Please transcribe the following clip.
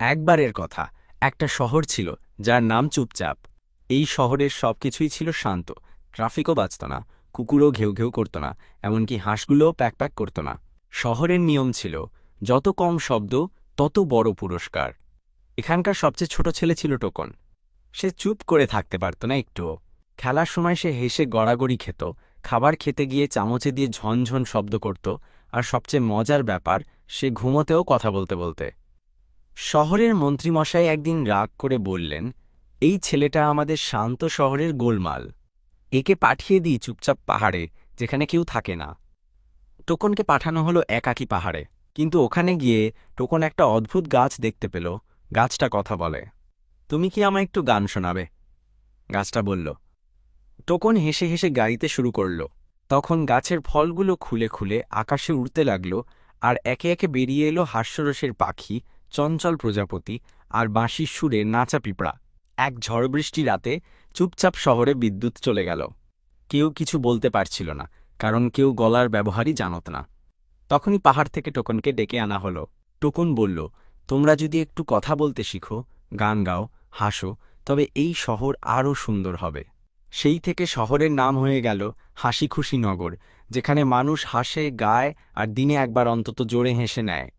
একবারের কথা। একটা শহর ছিল, যার নাম চুপচাপ। এই শহরের সবকিছুই ছিল শান্ত। ট্রাফিকও বাঁচত না, কুকুরও ঘেউ ঘেউ করত না, এমনকি হাঁসগুলোও প্যাক প্যাক করত না। শহরের নিয়ম ছিল, যত কম শব্দ, তত বড় পুরস্কার। এখানকার সবচেয়ে ছোট ছেলে ছিল টোকন। সে চুপ করে থাকতে পারত না একটুও। খেলার সময় সে হেসে গড়াগড়ি খেত, খাবার খেতে গিয়ে চামচে দিয়ে ঝনঝন শব্দ করত, আর সবচেয়ে মজার ব্যাপার, সে ঘুমোতেও কথা বলতে বলতে। শহরের মন্ত্রীমশাই একদিন রাগ করে বললেন, এই ছেলেটা আমাদের শান্ত শহরের গোলমাল। একে পাঠিয়ে দিই চুপচাপ পাহাড়ে, যেখানে কেউ থাকে না। টোকনকে পাঠানো হলো একাকী পাহাড়ে। কিন্তু ওখানে গিয়ে টোকন একটা অদ্ভুত গাছ দেখতে পেল। গাছটা কথা বলে, তুমি কি আমায় একটু গান শোনাবে? গাছটা বলল, টোকন হেসে হেসে গাড়িতে শুরু করল। তখন গাছের ফলগুলো খুলে খুলে আকাশে উড়তে লাগল আর একে একে বেরিয়ে এলো হাস্যরসের পাখি চঞ্চল প্রজাপতি আর বাঁশির সুরে নাচা পিঁপড়া। এক ঝড় বৃষ্টি রাতে চুপচাপ শহরে বিদ্যুৎ চলে গেল। কেউ কিছু বলতে পারছিল না, কারণ কেউ গলার ব্যবহারই জানত না। তখনই পাহাড় থেকে টোকনকে ডেকে আনা হলো। টোকন বলল, তোমরা যদি একটু কথা বলতে শিখো, গান গাও, হাসো, তবে এই শহর আরও সুন্দর হবে। সেই থেকে শহরের নাম হয়ে গেল হাসি খুশি নগর, যেখানে মানুষ হাসে, গায় আর দিনে একবার অন্তত জোরে হেসে নেয়।